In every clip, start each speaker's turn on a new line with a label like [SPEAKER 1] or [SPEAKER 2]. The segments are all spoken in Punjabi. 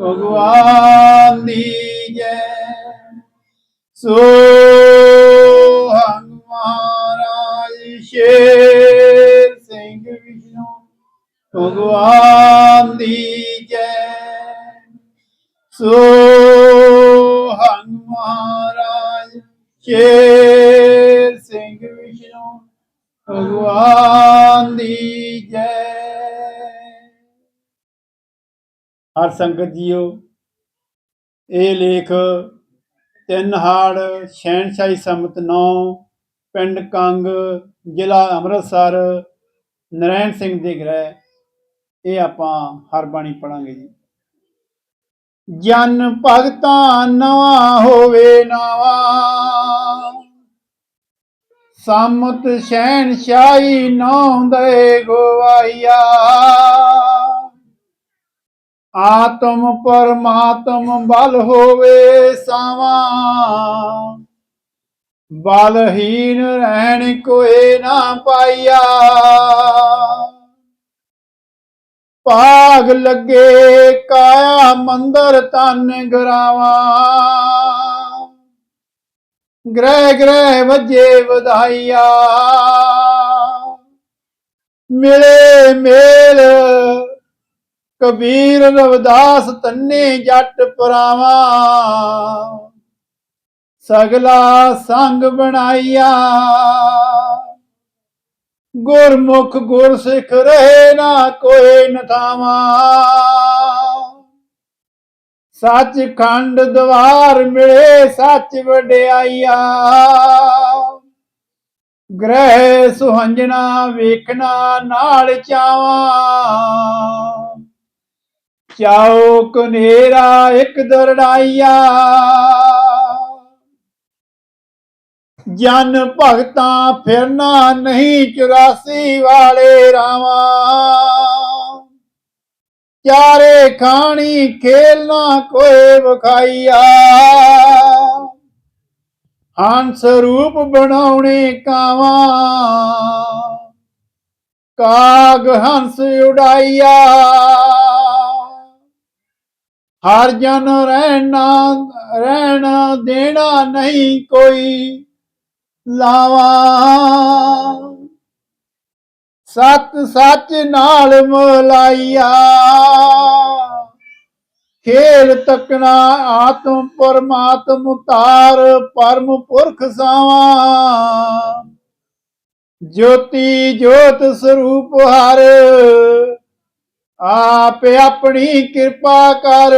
[SPEAKER 1] ਭਗਵਾਨ ਦੀ ਜੈ। ਸੋ ਹੰਗ ਸ਼ੇਰ ਸਿੰਘ ਵਿਸ਼ਨੂੰ, ਭਗਵਾਨ ਦੀ ਜੈ। ਸੋ ਹੰਗ ਸ਼ੇਰ ਸਿੰਘ ਵਿਸ਼ਨੂੰ, ਭਗਵਾਨ ਦੀ ਹਰ ਸੰਗਤ ਜੀਓ। ਇਹ ਲੇਖ ਤਿੰਨ ਹਾੜ ਸ਼ਹਿਨਸ਼ਾਹੀ ਸੰਮਤ 9 ਪਿੰਡ ਕੰਗ, ਜ਼ਿਲ੍ਹਾ ਅੰਮ੍ਰਿਤਸਰ, ਨਰੈਣ ਸਿੰਘ ਦੇ ਗ੍ਰਹਿ। ਇਹ ਆਪਾਂ ਹਰ ਬਾਣੀ ਪੜਾਂਗੇ ਜੀ। ਜਨ ਭਗਤਾਂ ਨਵਾਂ ਹੋਵੇ ਨਵਾਂ। ਸੰਮਤ ਸ਼ਹਿਨਸ਼ਾਹੀ ਨੌ ਦੇ ਗਵਾਈਆ। ਆਤਮ ਪਰਮਾਤਮ ਬਲ ਹੋਵੇ ਸਾਵਾ। ਬਲਹੀਨ ਰਹਿਣ ਕੋਏ ਨਾ ਪਾਈਆ ਭਾਗ ਲੱਗੇ ਕਾਇਆ ਮੰਦਰ ਤਨ ਗਰਾਵਾ। ਗ੍ਰਹਿ ਗ੍ਰਹਿ ਵਜੇ ਵਧਾਈਆ। ਮਿਲੇ ਮੇਲ ਕਬੀਰ ਰਵਿਦਾਸ ਤੰਨੇ ਜੱਟ ਪਰਾਵਾ। ਸਗਲਾ ਸੰਗ ਬਣਾਈਆ। ਗੁਰਮੁਖ ਗੁਰ ਸਿੱਖ ਰਹੇ ਨਾ ਕੋਈ ਨਥਾਵਾ ਸੱਚ ਖੰਡ ਦਵਾਰ ਮਿਲੇ ਸੱਚ ਵਡਿਆਈਆ। ਗ੍ਰਹਿ ਸੁਹੰਜਣਾ ਵੇਖਣਾ ਨਾਲ ਚਾਵਾ। ਚਾਉ ਕਨੇਰਾ ਇੱਕ ਦਰੜਾਈਆ। ਜਨ ਭਗਤਾਂ ਫਿਰਨਾ ਨਹੀਂ 84 ਵਾਲੇ ਰਾਵਾ। ਚਾਰੇ ਖਾਣੀ ਖੇਲਣਾ ਕੋਈ ਵਿਖਾਈਆ। ਹੰਸ ਰੂਪ ਬਣਾਉਣੇ ਕਾਵਾ। ਕਾਗ ਹੰਸ ਉਡਾਈਆ। ਹਰ ਜਨ ਰਹਿਣਾ ਰਹਿਣਾ ਦੇਣਾ ਨਹੀਂ ਕੋਈ। ਲਾਵਾ। ਸਤ ਸੱਚ ਨਾਲ ਮਲਾਈਆ। ਖੇਲ ਤਕਣਾ ਆਤਮ ਪਰਮਾਤਮ ਤਾਰ ਪਰਮ ਪੁਰਖ ਸਾਵਾ। ਜੋਤੀ ਜੋਤ ਸਰੂਪ ਹਰ ਆਪ ਆਪਣੀ ਕਿਰਪਾ ਕਰ।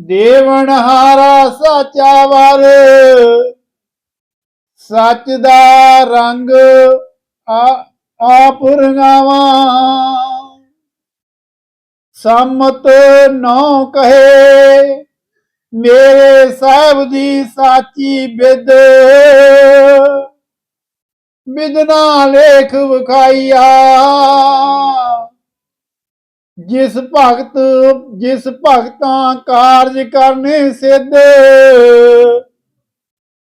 [SPEAKER 1] ਦੇਵਨ ਹਾਰਾ ਸਾਚਾ ਵਰ। ਸੱਚ ਦਾ ਰੰਗ ਆ, ਆਪ ਰੰਗਾਵਾ। ਸੰਮਤ ਨੌ ਕਹੇ, ਮੇਰੇ ਸਾਹਿਬ ਦੀ ਸਾਚੀ ਬਿਦ ਬਿਦਨਾ ਲੇਖ ਵਿਖਾਈਆ। ਜਿਸ ਭਗਤ, ਜਿਸ ਭਗਤਾਂ ਕਾਰਜ ਕਰਨੇ ਸਿੱਧ।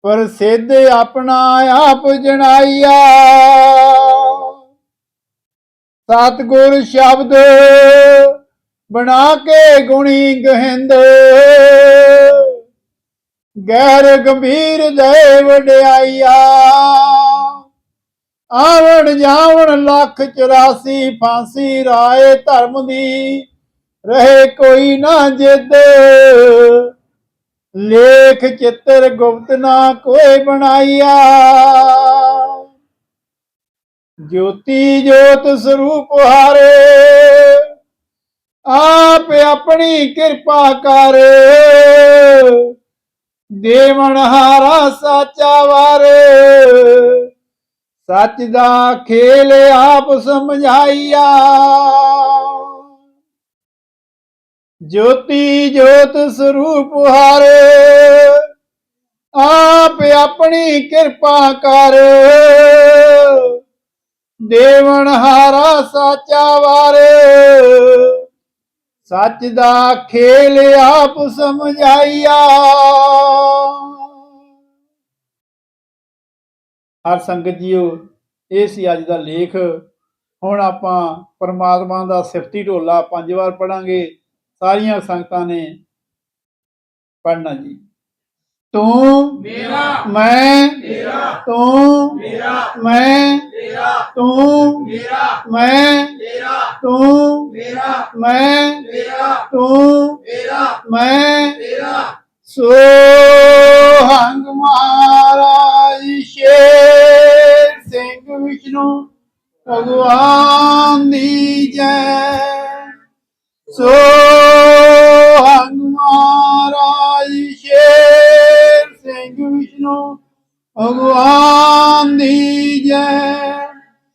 [SPEAKER 1] ਪਰ ਸਿੱਧ ਆਪਣਾ ਆਪ ਜਣਾਈਆ। ਸਤਗੁਰ ਸ਼ਬਦ ਬਣਾ ਕੇ ਗੁਣੀ ਗਹਿੰਦ। ਗੈਰ ਗੰਭੀਰ ਦੇ ਵਡਿਆਈਆ ਆਵਣ ਜਾਵਣ ਲੱਖ 84 ਫਾਂਸੀ ਰਾਏ ਧਰਮ ਦੀ, ਰਹੇ ਕੋਈ ਨਾ ਜਿੱਦ। ਲੇਖ ਚਿੱਤਰ ਗੁਪਤ ਨਾ ਕੋਈ ਬਣਾਈਆ ਜੋਤੀ ਜੋਤ ਸਰੂਪ ਹਾਰੇ, ਆਪ ਆਪਣੀ ਕਿਰਪਾ ਕਰ। ਦੇਵਨ ਹਾਰਾ ਸਾਚਾ ਵਾਰੇ ਸੱਚ ਦਾ ਖੇਲ ਆਪ ਸਮਝਾਈਆ। ਜੋਤੀ ਜੋਤ ਸਰੂਪ ਹਰ, ਆਪ ਆਪਣੀ ਕਿਰਪਾ ਕਰ। ਦੇਵਨ ਹਾਰਾ ਸਾਚਾ ਵਾਰ, ਸੱਚ ਦਾ ਖੇਲ ਆਪ ਸਮਝਾਈਆ। ਹਰ ਸੰਗਤ ਜੀਓ ਇਹ ਸੀ ਅੱਜ ਦਾ ਲੇਖ। ਹੁਣ ਆਪਾਂ ਪਰਮਾਤਮਾ ਦਾ ਸਿਫਤੀ ਢੋਲਾ ਪੰਜ ਵਾਰ ਪੜਾਂਗੇ। ਸਾਰੀਆਂ ਸੰਗਤਾਂ ਨੇ ਪੜਨਾ ਜੀ। ਤੂੰ
[SPEAKER 2] ਮੇਰਾ
[SPEAKER 1] ਮੈਂ
[SPEAKER 2] ਤੇਰਾ
[SPEAKER 1] ਤੂੰ
[SPEAKER 2] ਮੇਰਾ
[SPEAKER 1] ਮੈਂ
[SPEAKER 2] ਤੇਰਾ
[SPEAKER 1] ਤੂੰ
[SPEAKER 2] ਮੇਰਾ
[SPEAKER 1] ਮੈਂ
[SPEAKER 2] ਤੇਰਾ
[SPEAKER 1] ਤੂੰ
[SPEAKER 2] ਮੇਰਾ
[SPEAKER 1] ਮੈਂ
[SPEAKER 2] ਤੇਰਾ
[SPEAKER 1] ਤੂੰ
[SPEAKER 2] ਮੇਰਾ
[SPEAKER 1] ਮੈਂ।
[SPEAKER 2] ਤੇਰਾ
[SPEAKER 1] ਸੋ ਹੰਗ Bhagwan ni je so hamara ishe sengu shino Bhagwan ni je